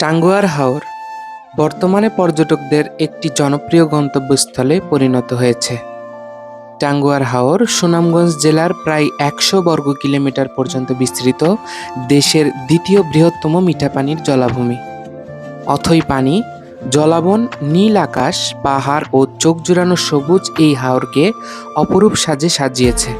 টাঙ্গুয়ার হাওর বর্তমানে পর্যটকদের একটি জনপ্রিয় গন্তব্যস্থলে পরিণত হয়েছে। টাঙ্গুয়ার হাওর সুনামগঞ্জ জেলার প্রায় একশো বর্গ কিলোমিটার পর্যন্ত বিস্তৃত দেশের দ্বিতীয় বৃহত্তম মিঠা পানির জলাভূমি। অথই পানি, জলাবন, নীল আকাশ, পাহাড় ও চোখ জুড়ানো সবুজ এই হাওরকে অপরূপ সাজে সাজিয়েছে।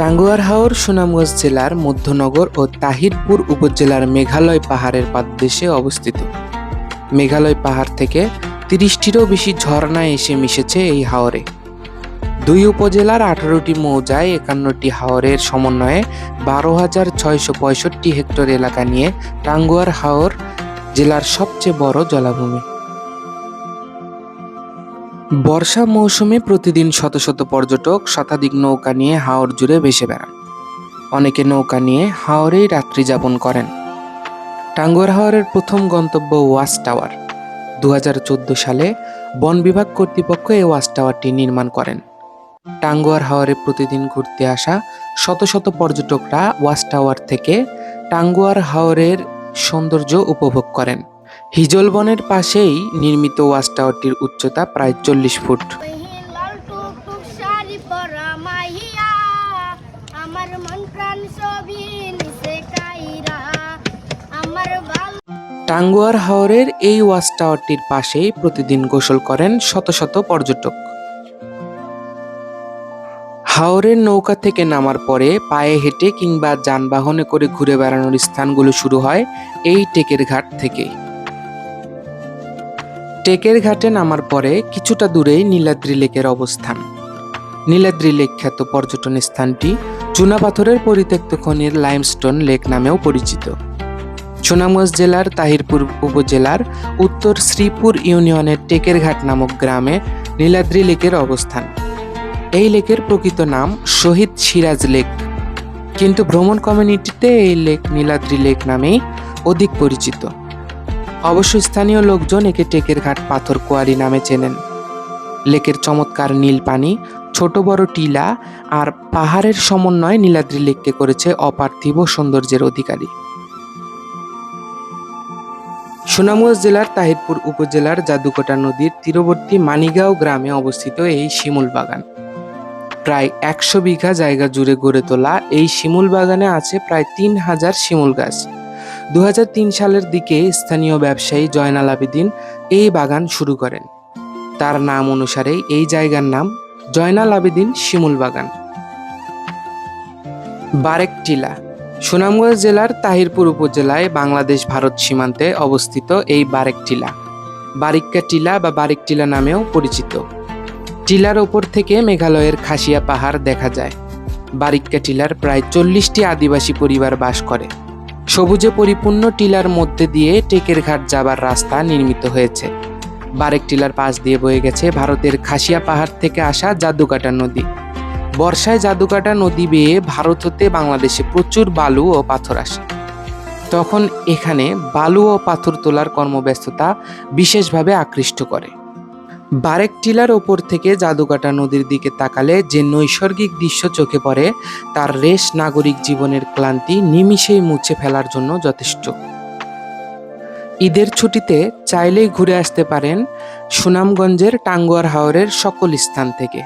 টাঙ্গুয়ার হাওর, সুনামগঞ্জ জেলার মধ্যনগর ও তাহিরপুর উপজেলার মেঘালয় পাহাড়ের পাদদেশে অবস্থিত। মেঘালয় পাহাড় থেকে তিরিশটিরও বেশি ঝর্ণা এসে মিশেছে এই হাওরে। দুই উপজেলার আঠারোটি মৌজায় একান্নটি হাওরের সমন্বয়ে বারো হাজার ছয়শো পঁয়ষট্টি হেক্টর এলাকা নিয়ে টাঙ্গুয়ার হাওর জেলার সবচেয়ে বড় জলাভূমি। বর্ষা মৌসুমে প্রতিদিন শত শত পর্যটক শতাধিক নৌকা নিয়ে হাওর জুড়ে ভেসে বেড়ান। অনেকে নৌকা নিয়ে হাওরেই রাত্রি যাপন করেন। টাঙ্গুয়ার হাওরের প্রথম গন্তব্য ওয়াচ টাওয়ার। দু হাজার চোদ্দ সালে বন বিভাগ কর্তৃপক্ষ এই ওয়াচ টাওয়ারটি নির্মাণ করেন। টাঙ্গুয়ার হাওরে প্রতিদিন ঘুরতে আসা শত শত পর্যটকরা ওয়াচ টাওয়ার থেকে টাঙ্গুয়ার হাওরের সৌন্দর্য উপভোগ করেন। হিজল বনের পাশেই নির্মিত ওয়াচ টাওয়ারটির উচ্চতা প্রায় চল্লিশ ফুট। টাঙ্গুয়ার হাওরের এই ওয়াচ টাওয়ারটির পাশেই প্রতিদিন গোসল করেন শত শত পর্যটক। হাওরের নৌকা থেকে নামার পরে পায়ে হেঁটে কিংবা যানবাহনে করে ঘুরে বেড়ানোর স্থানগুলো শুরু হয় এই টেকের ঘাট থেকেই টেকের ঘাটে নামার পরে কিছুটা দূরেই নীলাদ্রি লেকের অবস্থান। নীলাদ্রি লেক খ্যাত পর্যটন স্থানটি চুনাপাথরের পরিত্যক্ত খনির লাইমস্টোন লেক নামেও পরিচিত। সুনামগঞ্জ জেলার তাহিরপুর উপজেলার উত্তর শ্রীপুর ইউনিয়নের টেকের ঘাট নামক গ্রামে নীলাদ্রি লেকের অবস্থান। এই লেকের প্রকৃত নাম শহীদ সিরাজ লেক। কিন্তু ভ্রমণ কমিউনিটিতে এই লেক নীলাদ্রি লেক নামেই অধিক পরিচিত। অবশ্য স্থানীয় লোকজন একে টেকের ঘাট পাথর কোয়ারি নামে চেনেন। লেকের চমৎকার নীল পানি, ছোট বড় টিলা আর পাহাড়ের সমন্বয়ে নীলাদ্রি লেককে করেছে অপার্থিব সৌন্দর্যের অধিকারী। সুনামগঞ্জ জেলার তাহিরপুর উপজেলার জাদুকোটা নদীর তীরবর্তী মানিগাঁও গ্রামে অবস্থিত এই শিমুল বাগান। প্রায় একশো বিঘা জায়গা জুড়ে গড়ে তোলা এই শিমুল বাগানে আছে প্রায় তিন হাজার শিমুল গাছ। দু হাজার তিন সালের দিকে স্থানীয় ব্যবসায়ী জয়নাল আবেদিন এই বাগান শুরু করেন। তার নাম অনুসারে এই জায়গার নাম জয়নাল আবেদিন শিমুল বাগান। বারেক টিলা, সুনামগঞ্জ জেলার তাহিরপুর উপজেলায় বাংলাদেশ ভারত সীমান্তে অবস্থিত এই বারেক টিলা। বারিক্কা টিলা বা বারেক টিলা নামেও পরিচিত। টিলার ওপর থেকে মেঘালয়ের খাসিয়া পাহাড় দেখা যায়। বারিক্কা টিলার প্রায় চল্লিশটি আদিবাসী পরিবার বাস করে। সবুজে পরিপূর্ণ টিলার মধ্যে দিয়ে টেকের ঘাট যাবার রাস্তা নির্মিত হয়েছে। বারেক টিলার পাশ দিয়ে বয়ে গেছে ভারতের খাসিয়া পাহাড় থেকে আসা জাদুকাটা নদী। বর্ষায় জাদুকাটা নদী বেয়ে ভারত হতে বাংলাদেশে প্রচুর বালু ও পাথর আসে। তখন এখানে বালু ও পাথর তোলার কর্মব্যস্ততা বিশেষভাবে আকৃষ্ট করে। বারেক টিলার ওপর থেকে জাদুকাটা নদীর দিকে তাকালে যে নৈসর্গিক দৃশ্য চোখে পড়ে, তার রেশ নাগরিক জীবনের ক্লান্তি নিমিষেই মুছে ফেলার জন্য যথেষ্ট। ঈদের ছুটিতে চাইলেই ঘুরে আসতে পারেন সুনামগঞ্জের টাঙ্গুয়ার হাওরের সকল স্থান থেকে।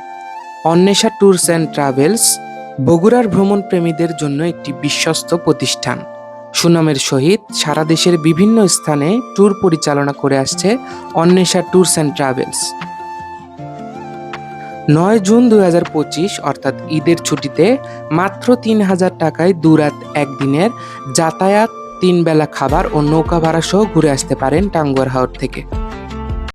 অন্বেষা ট্যুরস অ্যান্ড ট্রাভেলস বগুড়ার ভ্রমণ প্রেমীদের জন্য একটি বিশ্বস্ত প্রতিষ্ঠান। সুনামের সহিত সারা দেশের বিভিন্ন স্থানে ট্যুর পরিচালনা করে আসছে অন্বেষা ট্যুরস অ্যান্ড ট্রাভেলস। নয় জুন দু হাজার পঁচিশ, অর্থাৎ ঈদের ছুটিতে মাত্র তিন হাজার টাকায় দুরাত একদিনের যাতায়াত তিন বেলা খাবার ও নৌকা ভাড়া সহ ঘুরে আসতে পারেন টাঙ্গুয়ার হাওর থেকে।